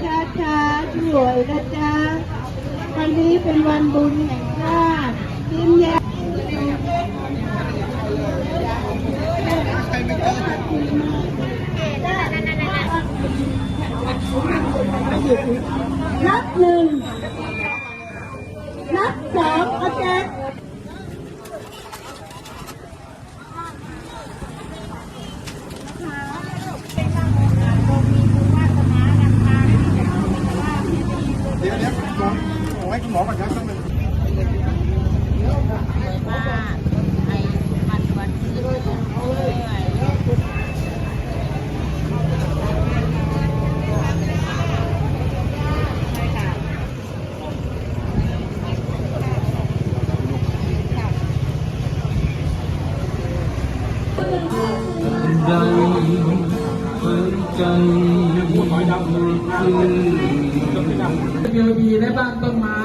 ช้าช้าช่วยนะจ๊ะวันนี้เป็นวันบุญแห่งชาติยิ้มแย้มนับหนึ่ง นับสองอาจารย์ เดี๋ยวเดี๋ยวหมอเอาไว้คุณหมอก่อนครับต้องเป็น ใจ เปิดใจเดียวดีและบ้านต้นไม้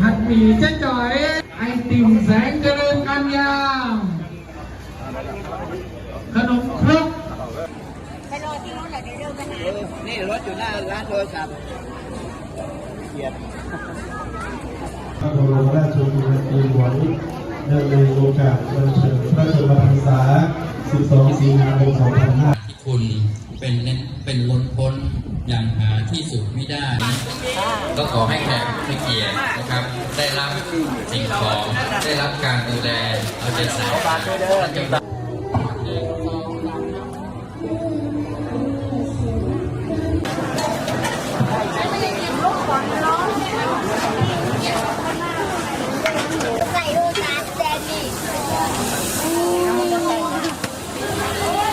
ผัดหมี่เจ๊จ่อยไอติ่มแสงเจริญกันยาวขนมครกนี่รถอยู่หน้าร้านโทรศัพท์พระบรมราชโองการในหลวง เนื่องในโอกาสวันเฉลิมพระชนมพรรษา 12 สิงหาคม 2500ที่คุณเป็นเน้นเป็นล้นพ้นอย่างหาที่สุดไม่ได้ ก็ขอให้แขกผู้มีเกียรตินะครับ ได้รับสิ่งของได้รับการดูแลเอาใจใส่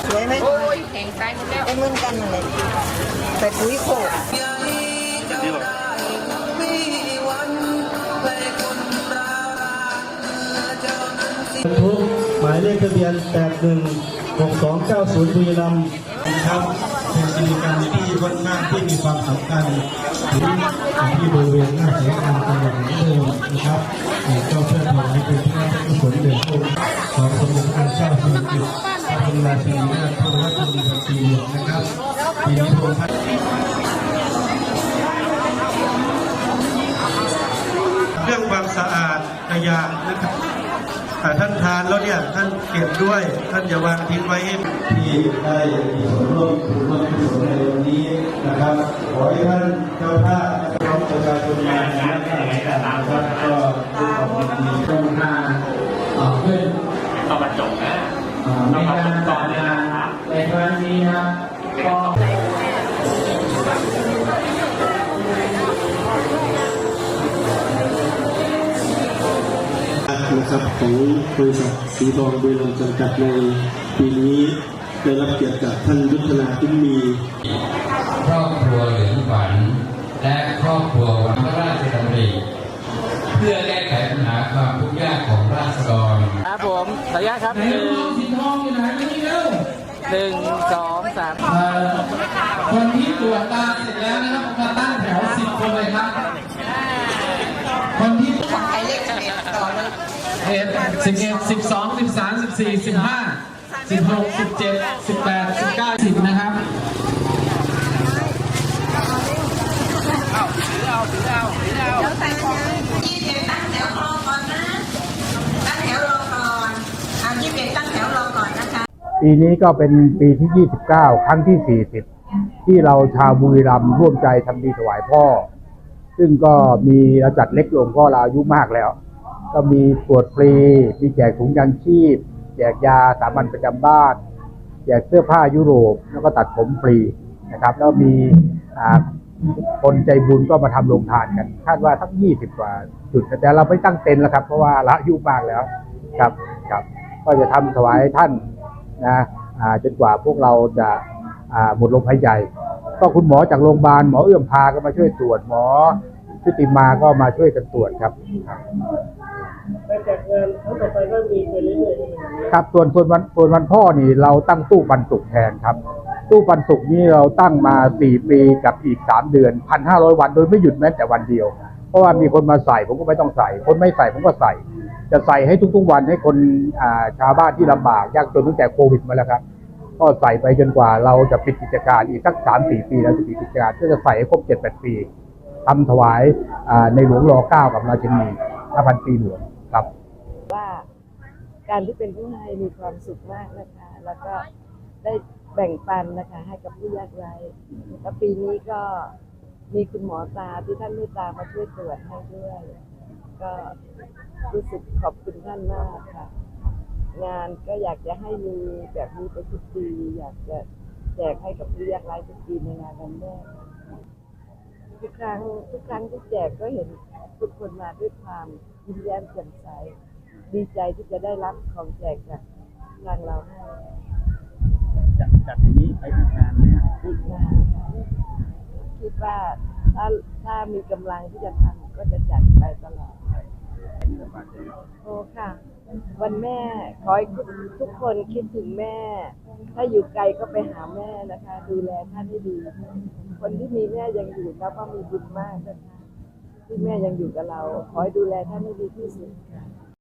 สวยไหมโอ้ยแข็งใจหมดแล้วเหมือนกันเลยใส่ปุ๋ยโคกบรรทุกหมายเลขทะเบียน 816290บุรีรัมย์นะครับ เป็นกิจกรรมที่ค่อนข้าที่มีความสำคัญที่บริเวณหน้าสารกลารจังหวัดเดิมนะครับก็เพื่อถวายเป็นพระราชกุศลแด่พระองค์ของสมเด็จพระเจ้าสิริกิติ์พระบรมราชินีนาถพระราชินีพันปีนะครับปีนี้พระองค์ท่านเรื่องความสะอาดขยะนะครับ อ่าท่านทานแล้วเนี่ยท่านเก็บด้วย ท่านอย่าวางทิ้งไว้ให้ที่ได้มีส่วนร่วมถือว่ามีส่วนในวันนี้นะครับ ขอให้ท่านเจ้าภาพและน้อมประชาชนมาในหน้าที่นะครับ นะครับของบริษัทสีทองบุรีรัมย์จำกัดในปีนี้ได้รับเกียรติจากท่านยุทธนาพิมมี ครอบครัวเหลืองฝันและครอบครัววันพระราชดำริเพื่อแก้ไขปัญหาความทุกข์ยากของราษฎรครับผมขออนุญาตครับไหนหนึ่งน้องสีทองอยู่ไหนมานี่เร็วหนึ่งสองสามเอ่อคนที่ตรวจตาเสร็จแล้วนะครับมาตั้งแถวสิบคนเลยครับ คนที่ ใครเลขสิบเอ็ดต่อเลย เอ็ดสิบเอ็ดสิบสองสิบสามสิบสี่สิบห้าสิบหกสิบเจ็ดสิบแปดสิบเก้าสิบนะครับยี่สิบตั้งแถวรอก่อนนะตั้งแถวรอก่อนอ่ายี่สิบตั้งแถวรอก่อนนะคะปีนี้ก็เป็นปีที่ 29 ครั้งที่ 40 ที่เราชาวบุรีรัมย์ร่วมใจทำดีถวายพ่อ ซึ่งก็มีเราจัดเล็กลงเพราะเราอายุมากแล้ว ก็มีตรวจฟรี มีแจกถุงยางชีพ แจกยาสามัญประจำบ้าน แจกเสื้อผ้ายุโรป แล้วก็ตัดผมฟรีนะครับ แล้วมีคนใจบุญก็มาทำโรงทานกัน คาดว่าทั้ง 20 กว่าจุด แต่เราไม่ตั้งเต็นท์แล้วครับ เพราะว่าละยุมากแล้วครับครับ ก็จะทำถวายท่านนะจนกว่าพวกเราจะหมดลมหายใจ ก็คุณหมอจากโรงพยาบาลหมอเอื้อมพาก็มาช่วยตรวจหมอ ชุติมาก็มาช่วยกันตรวจครับครับส่วนส่วนวันส่วนวันพ่อนี่เราตั้งตู้ปันสุกแทนครับ ตู้ปันสุกนี่เราตั้งมา4ปีกับอีก3เดือน1,500วันโดยไม่หยุดแม้แต่วันเดียว เพราะว่ามีคนมาใส่ผมก็ไม่ต้องใส่ คนไม่ใส่ผมก็ใส่ จะใส่ให้ทุกๆวันให้คนชาวบ้านที่ลำบากยากจนตั้งแต่โควิดมาแล้วครับก็ใส่ไปจนกว่าเราจะปิดกิจการอีกสักสามสี่ปีแล้วจะปิดกิจการก็จะใส่ให้ครบเจ็ดแปดปี ทำถวายในหลวงรอเก้ากับราชินีห้าพันปีหลวงครับ ว่าการที่เป็นผู้ให้มีความสุขมากนะคะ แล้วก็ได้แบ่งปันนะคะให้กับผู้ยากไร้แล้วปีนี้ก็มีคุณหมอตาที่ท่านเมตตามาช่วยตรวจให้ด้วย ก็รู้สึกขอบคุณท่านมากค่ะ งานก็อยากจะให้มีแบบนี้ไปทุกปี อยากจะแจกให้กับผู้ยากไร้ทุกปีในงานวันแม่ค่ะ ทุกครั้งทุกครั้งที่แจกก็เห็นทุกคนมาด้วยความยิ้มแย้มแจ่มใส ดีใจที่จะได้รับของแจกจากทางเราจัดจัดอย่างนี้ไปอีกนานเลยครับอีกนานคิดว่าถ้าถ้ามีกำลังที่จะทำก็จะจัดไปตลอดโอ้ค่ะ วันแม่ขอให้ทุกคนคิดถึงแม่ ถ้าอยู่ไกลก็ไปหาแม่นะคะ ดูแลท่านให้ดี คนที่มีแม่ยังอยู่นับวก็มีบุญมากนะคะที่แม่ยังอยู่กับเรา ขอให้ดูแลท่านให้ดีที่สุดค่ะ